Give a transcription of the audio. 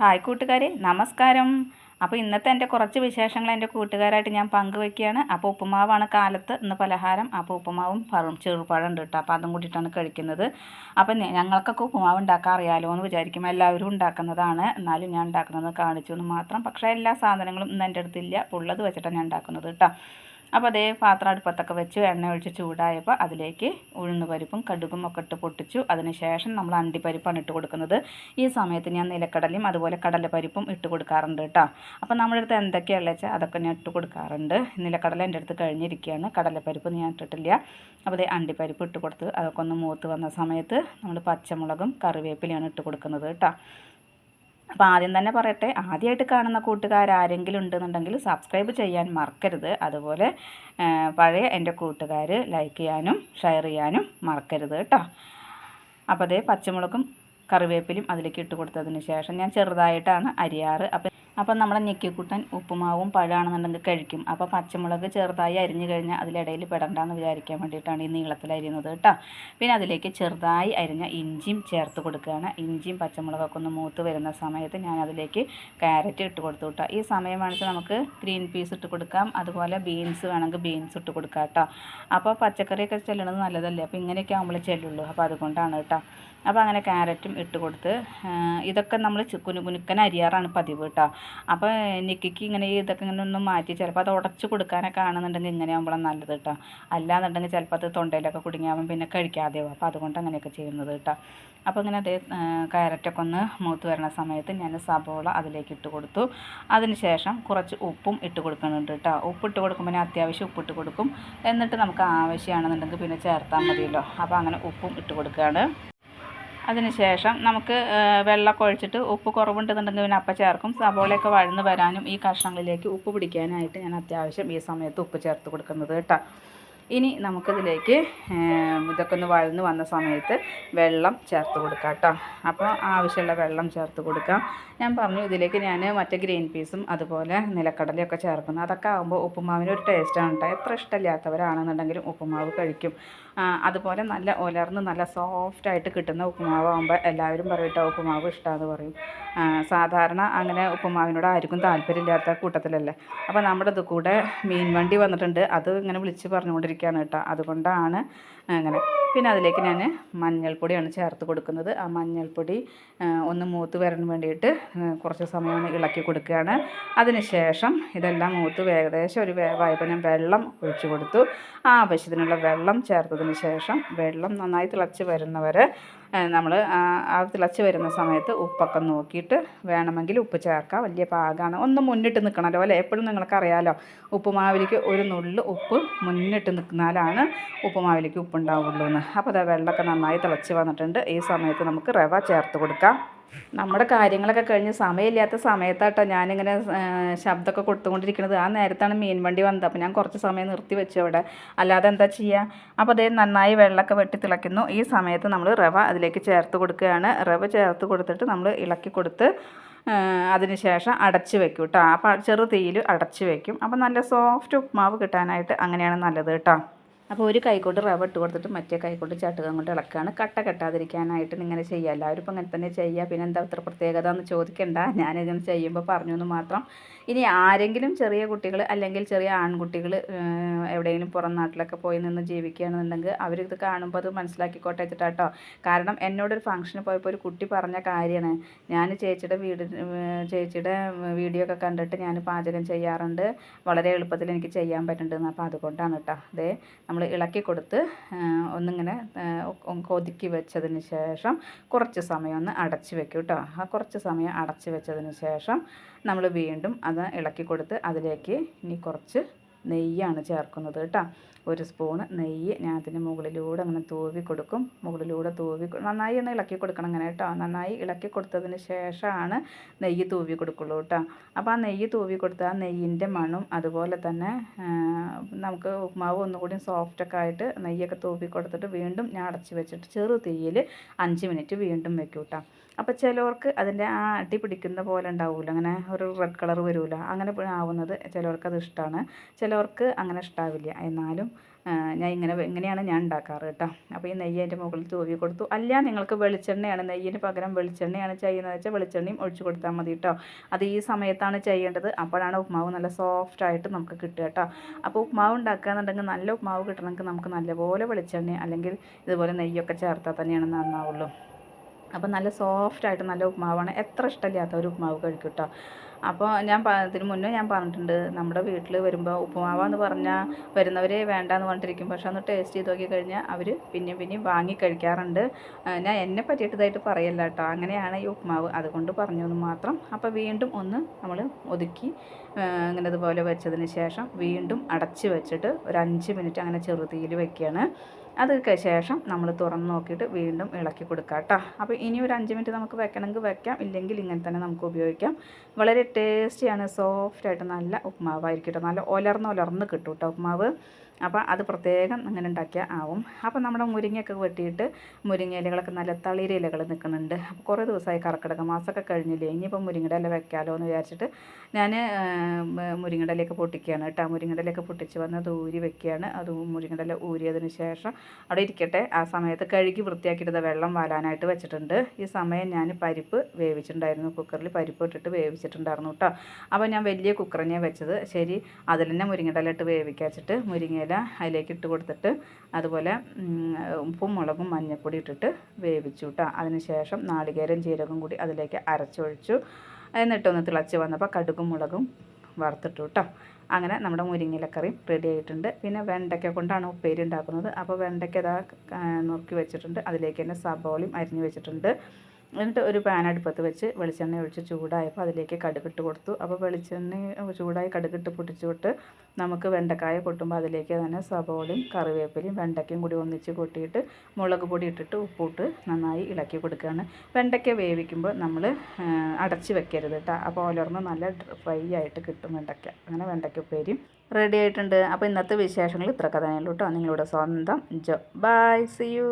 Hi കൂട്ടുകാരെ നമസ്കാരം. അപ്പോൾ ഇന്നത്തെ എന്റെ കുറച്ച് വിശേഷങ്ങൾ എന്റെ കൂട്ടുകാരായിട്ട് ഞാൻ പങ്കുവയ്ക്കുകയാണ്. അപ്പോൾ ഉപ്പുമാവാണ് കാലത്ത് ഇന്ന് പലഹാരം. അപ്പോൾ ഉപ്പുമാവും പഴം ചെറുപഴം ഉണ്ട് കേട്ടോ. അപ്പോൾ അതും കൂടിയിട്ടാണ് കഴിക്കുന്നത്. അപ്പോൾ ഞങ്ങൾക്കൊക്കെ ഉപ്പുമാവ് ഉണ്ടാക്കാൻ അറിയാലോ എന്ന് വിചാരിക്കും. എല്ലാവരും ഉണ്ടാക്കുന്നതാണ്. എന്നാലും ഞാൻ ഉണ്ടാക്കുന്നത് കാണിച്ചു എന്ന് മാത്രം. പക്ഷേ എല്ലാ സാധനങ്ങളും ഇന്ന് എന്റെ അടുത്തില്ല ഉള്ളത് വെച്ചിട്ടാണ് ഞാൻ ഉണ്ടാക്കുന്നത് കേട്ടോ. അപ്പോൾ അതേ പാത്രം അടുപ്പത്തൊക്കെ വെച്ച് എണ്ണ ഒഴിച്ച് ചൂടായപ്പോൾ അതിലേക്ക് ഉഴുന്ന് പരിപ്പും കടുകും ഒക്കെ ഇട്ട് പൊട്ടിച്ചു. അതിനുശേഷം നമ്മൾ അണ്ടിപ്പരിപ്പാണ് ഇട്ട് കൊടുക്കുന്നത്. ഈ സമയത്ത് ഞാൻ നിലക്കടലയും അതുപോലെ കടലപ്പരിപ്പും ഇട്ട് കൊടുക്കാറുണ്ട് കേട്ടോ. അപ്പോൾ നമ്മുടെ അടുത്ത് എന്തൊക്കെയാണെന്ന് വെച്ചാൽ അതൊക്കെ ഞാൻ ഇട്ട് കൊടുക്കാറുണ്ട്. നിലക്കടല എന്റെ അടുത്ത് കഴിഞ്ഞിരിക്കുകയാണ്. കടലപ്പരിപ്പ് ഞാൻ ഇട്ടിട്ടില്ല. അപ്പോൾ അതേ അണ്ടിപ്പരിപ്പ് ഇട്ട് കൊടുത്ത് അതൊക്കെ ഒന്ന് മൂത്ത് വന്ന സമയത്ത് നമ്മൾ പച്ചമുളകും കറിവേപ്പിലയാണ് ഇട്ട് കൊടുക്കുന്നത് കേട്ടോ. അപ്പോൾ ആദ്യം തന്നെ പറയട്ടെ ആദ്യമായിട്ട് കാണുന്ന കൂട്ടുകാർ ആരെങ്കിലും ഉണ്ടെന്നുണ്ടെങ്കിൽ സബ്സ്ക്രൈബ് ചെയ്യാൻ മറക്കരുത്. അതുപോലെ പഴയ എന്റെ കൂട്ടുകാർ ലൈക്ക് ചെയ്യാനും ഷെയർ ചെയ്യാനും മറക്കരുത് കേട്ടോ. അപ്പോൾ അതേ പച്ചമുളകും കറിവേപ്പിലും അതിലേക്ക് ഇട്ട് കൊടുത്തതിന് ശേഷം ഞാൻ ചെറുതായിട്ടാണ് അരിയാറ്. അപ്പം അപ്പം നമ്മൾ ഞെക്കിക്കുട്ടൻ ഉപ്പുമാവും പഴമാണെന്നുണ്ടെങ്കിൽ കഴിക്കും. അപ്പോൾ പച്ചമുളക് ചെറുതായി അരിഞ്ഞു കഴിഞ്ഞാൽ അതിലിടയിൽ പെടണ്ടെന്ന് വിചാരിക്കാൻ വേണ്ടിയിട്ടാണ് ഈ നീളത്തിൽ അരിയുന്നത് കേട്ടോ. പിന്നെ അതിലേക്ക് ചെറുതായി അരിഞ്ഞ ഇഞ്ചിയും ചേർത്ത് കൊടുക്കുകയാണ്. ഇഞ്ചിയും പച്ചമുളകൊക്കെ ഒന്ന് മൂത്ത് വരുന്ന സമയത്ത് ഞാൻ അതിലേക്ക് ക്യാരറ്റ് ഇട്ട് കൊടുത്തു കേട്ടോ. ഈ സമയം വേണമെങ്കിൽ നമുക്ക് ഗ്രീൻ പീസ് ഇട്ട് കൊടുക്കാം. അതുപോലെ ബീൻസ് വേണമെങ്കിൽ ബീൻസ് ഇട്ട് കൊടുക്കാം കേട്ടോ. അപ്പോൾ പച്ചക്കറിയൊക്കെ ചെല്ലണത് നല്ലതല്ലേ? അപ്പോൾ ഇങ്ങനെയൊക്കെ ആകുമ്പോൾ ചെല്ലുള്ളൂ. അപ്പോൾ അതുകൊണ്ടാണ് കേട്ടോ. അപ്പോൾ അങ്ങനെ ക്യാരറ്റും ഇട്ട് കൊടുത്ത് ഇതൊക്കെ നമ്മൾ കുനു കുനുക്കൻ അരിയാറാണ് പതിവ് കേട്ടോ. അപ്പോൾ നിക്കിക്ക് ഇങ്ങനെ ഇതൊക്കെ ഇങ്ങനെ ഒന്ന് മാറ്റി ചിലപ്പോൾ അത് ഉടച്ച് കൊടുക്കാനൊക്കെ ആണെന്നുണ്ടെങ്കിൽ ഇങ്ങനെ ആകുമ്പോഴാണ് നല്ലത് കേട്ടോ. അല്ലാന്നുണ്ടെങ്കിൽ ചിലപ്പോൾ അത് തൊണ്ടയിലൊക്കെ കുടുങ്ങിയാവും പിന്നെ കഴിക്കാതെ ആവും അപ്പോൾ അതുകൊണ്ട് അങ്ങനെയൊക്കെ ചെയ്യുന്നത് കേട്ടോ. അപ്പോൾ ഇങ്ങനെ അതേ ക്യാരറ്റൊക്കെ ഒന്ന് മൂത്ത് വരണ സമയത്ത് ഞാൻ സബോള അതിലേക്ക് ഇട്ട് കൊടുത്തു. അതിന് ശേഷം കുറച്ച് ഉപ്പും ഇട്ട് കൊടുക്കുന്നുണ്ട് കേട്ടോ. ഉപ്പിട്ട് കൊടുക്കുമ്പോൾ ഞാൻ അത്യാവശ്യം ഉപ്പിട്ട് കൊടുക്കും. എന്നിട്ട് നമുക്ക് ആവശ്യമാണെന്നുണ്ടെങ്കിൽ പിന്നെ ചേർത്താൽ മതിയല്ലോ. അപ്പോൾ അങ്ങനെ ഉപ്പും ഇട്ട് കൊടുക്കുകയാണ്. അതിനുശേഷം നമുക്ക് വെള്ളമൊക്കെ ഒഴിച്ചിട്ട് ഉപ്പ് കുറവുണ്ടെന്നുണ്ടെങ്കിൽ പിന്നെ അപ്പം ചേർക്കും. സവോളയൊക്കെ വഴന്ന് വരാനും ഈ കഷ്ണങ്ങളിലേക്ക് ഉപ്പ് പിടിക്കാനായിട്ട് ഞാൻ അത്യാവശ്യം ഈ സമയത്ത് ഉപ്പ് ചേർത്ത് കൊടുക്കുന്നത് കേട്ടോ. ഇനി നമുക്കിതിലേക്ക് ഇതൊക്കെ ഒന്ന് വഴന്ന് വന്ന സമയത്ത് വെള്ളം ചേർത്ത് കൊടുക്കാം കേട്ടോ. അപ്പോൾ ആവശ്യമുള്ള വെള്ളം ചേർത്ത് കൊടുക്കാം. ഞാൻ പറഞ്ഞു ഇതിലേക്ക് ഞാൻ മറ്റേ ഗ്രീൻ പീസും അതുപോലെ നിലക്കടലയൊക്കെ ചേർക്കുന്നു. അതൊക്കെ ആകുമ്പോൾ ഉപ്പുമാവിന് ഒരു ടേസ്റ്റാണ് കേട്ടോ. എത്ര ഇഷ്ടമില്ലാത്തവരാണെന്നുണ്ടെങ്കിലും ഉപ്പുമാവ് കഴിക്കും. അതുപോലെ നല്ല ഉലർന്ന് നല്ല സോഫ്റ്റായിട്ട് കിട്ടുന്ന ഉപ്പുമാവാകുമ്പോൾ എല്ലാവരും പറയും കേട്ടോ ഉപ്പുമാവ് ഇഷ്ടമാണെന്ന് പറയും. സാധാരണ അങ്ങനെ ഉപ്പുമാവിനോട് ആർക്കും താല്പര്യമില്ലാത്ത കൂട്ടത്തിലല്ലേ. അപ്പോൾ നമ്മുടെ ഇത് കൂടെ മീൻ വണ്ടി വന്നിട്ടുണ്ട്. അത് ഇങ്ങനെ വിളിച്ച് പറഞ്ഞുകൊണ്ടിരിക്കുകയാണ് കേട്ടോ. അതുകൊണ്ടാണ് അങ്ങനെ. പിന്നെ അതിലേക്ക് ഞാൻ മഞ്ഞൾപ്പൊടിയാണ് ചേർത്ത് കൊടുക്കുന്നത്. ആ മഞ്ഞൾപ്പൊടി ഒന്ന് മൂത്ത് വരാൻ വേണ്ടിയിട്ട് കുറച്ച് സമയം ഇളക്കി കൊടുക്കുകയാണ്. അതിനുശേഷം ഇതെല്ലാം മൂത്ത് ഏകദേശം ഒരു വേവായപ്പോൾ ഞാൻ വെള്ളം ഒഴിച്ചു കൊടുത്തു. ആ ആവശ്യത്തിനുള്ള വെള്ളം ചേർത്തതിന് ശേഷം വെള്ളം നന്നായി തിളച്ച് വരുന്നവരെ നമ്മൾ ആ തിളച്ച് വരുന്ന സമയത്ത് ഉപ്പൊക്കെ നോക്കിയിട്ട് വേണമെങ്കിൽ ഉപ്പ് ചേർക്കാം. വലിയ പാകമാണ് ഒന്ന് മുന്നിട്ട് നിൽക്കണമല്ലോ അല്ലേ? എപ്പോഴും നിങ്ങൾക്കറിയാലോ. ഉപ്പുമാവിലേക്ക് ഒരു നുള്ളു ഉപ്പ് മുന്നിട്ട് നിൽക്കുന്നാലാണ് ഉപ്പുമാവിലേക്ക് ഉപ്പുണ്ടാവുള്ളൂ എന്ന് അപ്പോൾ അതാ വെള്ളമൊക്കെ നന്നായി തിളച്ച് വന്നിട്ടുണ്ട്. ഈ സമയത്ത് നമുക്ക് റവ ചേർത്ത് കൊടുക്കാം. നമ്മുടെ കാര്യങ്ങളൊക്കെ കഴിഞ്ഞ് സമയമില്ലാത്ത സമയത്താട്ടോ ഞാനിങ്ങനെ ശബ്ദമൊക്കെ കൊടുത്തുകൊണ്ടിരിക്കുന്നത്. ആ നേരത്താണ് മീൻ വണ്ടി വന്നത്. അപ്പോൾ ഞാൻ കുറച്ച് സമയം നിർത്തി വെച്ചു അവിടെ. അല്ലാതെ എന്താ ചെയ്യുക അപ്പോൾ അതേ നന്നായി വെള്ളമൊക്കെ വെട്ടി തിളയ്ക്കുന്നു. ഈ സമയത്ത് നമ്മൾ റവ അതിലേക്ക് ചേർത്ത് കൊടുക്കുകയാണ്. റവ ചേർത്ത് കൊടുത്തിട്ട് നമ്മൾ ഇളക്കി കൊടുത്ത് അതിന് ശേഷം അടച്ച് വെക്കും കേട്ടോ. അപ്പോൾ ചെറു തീയിൽ അടച്ച് വെക്കും. അപ്പോൾ നല്ല സോഫ്റ്റ് ഉപ്മാവ് കിട്ടാനായിട്ട് അങ്ങനെയാണ് നല്ലത് കേട്ടോ. അപ്പോൾ ഒരു കൈക്കോട്ട് റവ ഇട്ട് കൊടുത്തിട്ട് മറ്റേ കൈക്കോട്ട് ചട്ടുകം കൊണ്ട് ഇളക്കുകയാണ് കട്ട കെട്ടാതിരിക്കാനായിട്ട് ഇങ്ങനെ ചെയ്യുക എല്ലാവരും ഇപ്പം അങ്ങനെ തന്നെ ചെയ്യുക. പിന്നെ എന്താ ഇത്ര പ്രത്യേകത എന്ന് ചോദിക്കണ്ട. ഞാനിങ്ങനെ ചെയ്യുമ്പോൾ പറഞ്ഞു എന്ന് മാത്രം. ഇനി ആരെങ്കിലും ചെറിയ കുട്ടികൾ അല്ലെങ്കിൽ ചെറിയ ആൺകുട്ടികൾ എവിടെയെങ്കിലും പുറം നാട്ടിലൊക്കെ പോയി നിന്ന് ജീവിക്കുകയാണെന്നുണ്ടെങ്കിൽ അവരിത് കാണുമ്പോൾ അത് മനസ്സിലാക്കിക്കോട്ടെ വെച്ചിട്ടാട്ടോ. കാരണം എന്നോടൊരു ഫംഗ്ഷന് പോയപ്പോൾ ഒരു കുട്ടി പറഞ്ഞ കാര്യമാണ്. ഞാൻ ചേച്ചിയുടെ വീട് ചേച്ചിയുടെ വീഡിയോ ഒക്കെ കണ്ടിട്ട് ഞാൻ പാചകം ചെയ്യാറുണ്ട്. വളരെ എളുപ്പത്തിൽ എനിക്ക് ചെയ്യാൻ പറ്റുന്നുണ്ടെന്ന് അപ്പോൾ അതുകൊണ്ടാണ് കേട്ടോ. അതെ നമ്മൾ ഇളക്കി കൊടുത്ത് ഒന്നിങ്ങനെ കൊതുക്കി വെച്ചതിന് ശേഷം കുറച്ച് സമയം ഒന്ന് അടച്ച് വെക്കും കേട്ടോ. ആ കുറച്ച് സമയം അടച്ച് വെച്ചതിന് ശേഷം നമ്മൾ വീണ്ടും അത് ഇളക്കി കൊടുത്ത് അതിലേക്ക് ഇനി കുറച്ച് നെയ്യാണ് ചേർക്കുന്നത് കേട്ടോ. ഒരു സ്പൂണ് നെയ്യ് ഞാൻ അതിന് മുകളിലൂടെ അങ്ങനെ തൂവി കൊടുക്കും. മുകളിലൂടെ തൂവി നന്നായി ഒന്ന് ഇളക്കി കൊടുക്കണം അങ്ങനെ കേട്ടോ. നന്നായി ഇളക്കി കൊടുത്തതിന് ശേഷമാണ് നെയ്യ് തൂവി കൊടുക്കുള്ളൂ കേട്ടോ. അപ്പോൾ ആ നെയ്യ് തൂവി കൊടുത്ത് ആ നെയ്യിന്റെ മണം അതുപോലെ തന്നെ നമുക്ക് ഉപ്മാവ് ഒന്നുകൂടി സോഫ്റ്റൊക്കെ ആയിട്ട് നെയ്യൊക്കെ തൂവി കൊടുത്തിട്ട് വീണ്ടും ഞാൻ അടച്ച് വെച്ചിട്ട് ചെറു തീയിൽ അഞ്ച് മിനിറ്റ് വീണ്ടും വെക്കും കേട്ടോ. അപ്പോൾ ചിലവർക്ക് അതിന്റെ ആ അടി പിടിക്കുന്ന പോലെ ഉണ്ടാവില്ല അങ്ങനെ ഒരു റെഡ് കളർ വരില്ല അങ്ങനെ ആവുന്നത് ചിലവർക്ക് അത് ഇഷ്ടമാണ് ചിലവർക്ക് അങ്ങനെ ഇഷ്ടാവില്ല. എന്നാലും ഞാൻ ഇങ്ങനെ ഇങ്ങനെയാണ് ഞാൻ ഉണ്ടാക്കാറ് കേട്ടോ അപ്പോൾ ഈ നെയ്യ് അതിന്റെ മുകളിൽ തൂവി കൊടുത്തു. അല്ല നിങ്ങൾക്ക് വെളിച്ചെണ്ണയാണ്. നെയ്യിന് പകരം വെളിച്ചെണ്ണയാണ് ചെയ്യുന്നത് വെച്ചാൽ വെളിച്ചെണ്ണയും ഒഴിച്ചു കൊടുത്താൽ മതി കേട്ടോ അത് ഈ സമയത്താണ് ചെയ്യേണ്ടത്. അപ്പോഴാണ് ഉപ്മാവ് നല്ല സോഫ്റ്റ് ആയിട്ട് നമുക്ക് കിട്ടുക കേട്ടോ അപ്പോൾ ഉപ്മാവ് ഉണ്ടാക്കുക എന്നുണ്ടെങ്കിൽ നല്ല ഉപ്മാവ് കിട്ടണമെങ്കിൽ നമുക്ക് നല്ലപോലെ വെളിച്ചെണ്ണ അല്ലെങ്കിൽ ഇതുപോലെ നെയ്യൊക്കെ ചേർത്താൽ തന്നെയാണ് നന്നാവുള്ളൂ. അപ്പോൾ നല്ല സോഫ്റ്റായിട്ട് നല്ല ഉപ്മാവാണ്. എത്ര ഇഷ്ടമില്ലാത്ത ഒരു ഉപ്മാവ് കഴിക്കും കേട്ടോ അപ്പോൾ ഞാൻ ഇതിന് മുന്നേ ഞാൻ പറഞ്ഞിട്ടുണ്ട് നമ്മുടെ വീട്ടിൽ വരുമ്പോൾ ഉപ്പുമാവാന്ന് പറഞ്ഞാൽ വരുന്നവരെ വേണ്ടാന്ന് പറഞ്ഞിട്ടിരിക്കും. പക്ഷെ ഒന്ന് ടേസ്റ്റ് ചെയ്ത് നോക്കി കഴിഞ്ഞാൽ അവർ പിന്നെയും പിന്നെയും വാങ്ങി കഴിക്കാറുണ്ട്. ഞാൻ എന്നെ പറ്റിയിട്ടതായിട്ട് പറയല്ല കേട്ടോ അങ്ങനെയാണ് ഈ ഉപ്പുമാവ്. അതുകൊണ്ട് പറഞ്ഞതെന്ന് മാത്രം. അപ്പോൾ വീണ്ടും ഒന്ന് നമ്മൾ ഒതുക്കി അങ്ങനെ ഇതുപോലെ വെച്ചതിന് ശേഷം വീണ്ടും അടച്ച് വെച്ചിട്ട് ഒരു അഞ്ച് മിനിറ്റ് അങ്ങനെ ചെറുതീയിൽ വെക്കുകയാണ് അതൊക്കെ ശേഷം നമ്മൾ തുറന്ന് നോക്കിയിട്ട് വീണ്ടും ഇളക്കി കൊടുക്കാം കേട്ടോ അപ്പോൾ ഇനി ഒരു അഞ്ച് മിനിറ്റ് നമുക്ക് വെക്കണമെങ്കിൽ വെക്കാം. ഇല്ലെങ്കിൽ ഇങ്ങനെ തന്നെ നമുക്ക് ഉപയോഗിക്കാം. വളരെ ടേസ്റ്റിയാണ് സോഫ്റ്റായിട്ട് നല്ല ഉപ്മാവായിരിക്കും നല്ല ഒലർന്ന് ഒലർന്ന് കിട്ടും കേട്ടോ ഉപ്മാവ്. അപ്പോൾ അത് പ്രത്യേകം അങ്ങനെ ഉണ്ടാക്കിയാൽ ആവും. അപ്പോൾ നമ്മുടെ മുരിങ്ങയൊക്കെ വെട്ടിയിട്ട് മുരിങ്ങ ഇലകളൊക്കെ നല്ല തളിര ഇലകൾ നിൽക്കുന്നുണ്ട്. അപ്പോൾ കുറേ ദിവസമായി കറക്കിടക മാസമൊക്കെ കഴിഞ്ഞില്ലേ? ഇനിയിപ്പോൾ മുരിങ്ങയുടെ ഇല വെക്കാമല്ലോ എന്ന് വിചാരിച്ചിട്ട് ഞാൻ മുരിങ്ങയുടെ ഇലയൊക്കെ പൊട്ടിക്കുകയാണ് കേട്ടോ. മുരിങ്ങയുടെ ഇലയൊക്കെ പൊട്ടിച്ച് വന്ന് അത് ഊരി വെക്കുകയാണ്. അത് മുരിങ്ങയുടെ ഇല ഊരിയതിന് ശേഷം അവിടെ ഇരിക്കട്ടെ. ആ സമയത്ത് കഴുകി വൃത്തിയാക്കിയിട്ട് വെള്ളം വാലാനായിട്ട് വെച്ചിട്ടുണ്ട്. ഈ സമയം ഞാൻ പരിപ്പ് വേവിച്ചിട്ടുണ്ടായിരുന്നു. കുക്കറിൽ പരിപ്പ് ഇട്ടിട്ട് വേവിച്ചിട്ടുണ്ടായിരുന്നു. കേട്ടോ അപ്പോൾ ഞാൻ വലിയ കുക്കറിനെ വെച്ചത്. ശരി അതിൽ തന്നെ ഇട്ട് വേവിക്കാച്ചിട്ട് മുരിങ്ങയില അതിലേക്ക് ഇട്ട് കൊടുത്തിട്ട് അതുപോലെ ഉപ്പും മുളകും മഞ്ഞൾപ്പൊടി ഇട്ടിട്ട് വേവിച്ചു കേട്ടോ അതിനുശേഷം നാളികേരം ജീരകം കൂടി അതിലേക്ക് അരച്ചൊഴിച്ചു. എന്നിട്ടൊന്ന് തിളച്ച് വന്നപ്പോൾ കടുകും മുളകും വറുത്തിട്ടു കേട്ടോ അങ്ങനെ നമ്മുടെ മുരിങ്ങയിലക്കറിയും റെഡി ആയിട്ടുണ്ട്. പിന്നെ വെണ്ടയ്ക്ക കൊണ്ടാണ് ഉപ്പേരി ഉണ്ടാക്കുന്നത്. അപ്പോൾ വെണ്ടയ്ക്ക ഇതാ നുറുക്കി വെച്ചിട്ടുണ്ട്. അതിലേക്ക് തന്നെ സബോളയും അരിഞ്ഞു വെച്ചിട്ടുണ്ട്. എന്നിട്ട് ഒരു പാൻ അടുപ്പത്ത് വെച്ച് വെളിച്ചെണ്ണ ഒഴിച്ച് ചൂടായപ്പോൾ അതിലേക്ക് കടുകിട്ട് കൊടുത്തു. അപ്പോൾ വെളിച്ചെണ്ണ ചൂടായി കടുകിട്ട് പൊട്ടിച്ചുവിട്ട് നമുക്ക് വെണ്ടക്കായ പൊട്ടുമ്പോൾ അതിലേക്ക് തന്നെ സബോളയും കറിവേപ്പിലയും വെണ്ടയ്ക്കയും കൂടി ഒന്നിച്ച് കൊട്ടിയിട്ട് മുളക് പൊടി ഇട്ടിട്ട് ഉപ്പിട്ട് നന്നായി ഇളക്കി കൊടുക്കുകയാണ്. വെണ്ടയ്ക്ക വേവിക്കുമ്പോൾ നമ്മൾ അടച്ച് വെക്കരുത് കേട്ടോ. അപ്പോൾ ഓലർന്ന് നല്ല ഫ്രൈ ആയിട്ട് കിട്ടും വെണ്ടയ്ക്ക. അങ്ങനെ വെണ്ടയ്ക്ക ഉപ്പേരിയും റെഡി ആയിട്ടുണ്ട്. അപ്പോൾ ഇന്നത്തെ വിശേഷങ്ങൾ ഇത്രയൊക്കെ തന്നെയുള്ളൂ കേട്ടോ. നിങ്ങളുടെ സ്വന്തം ജോ. By C U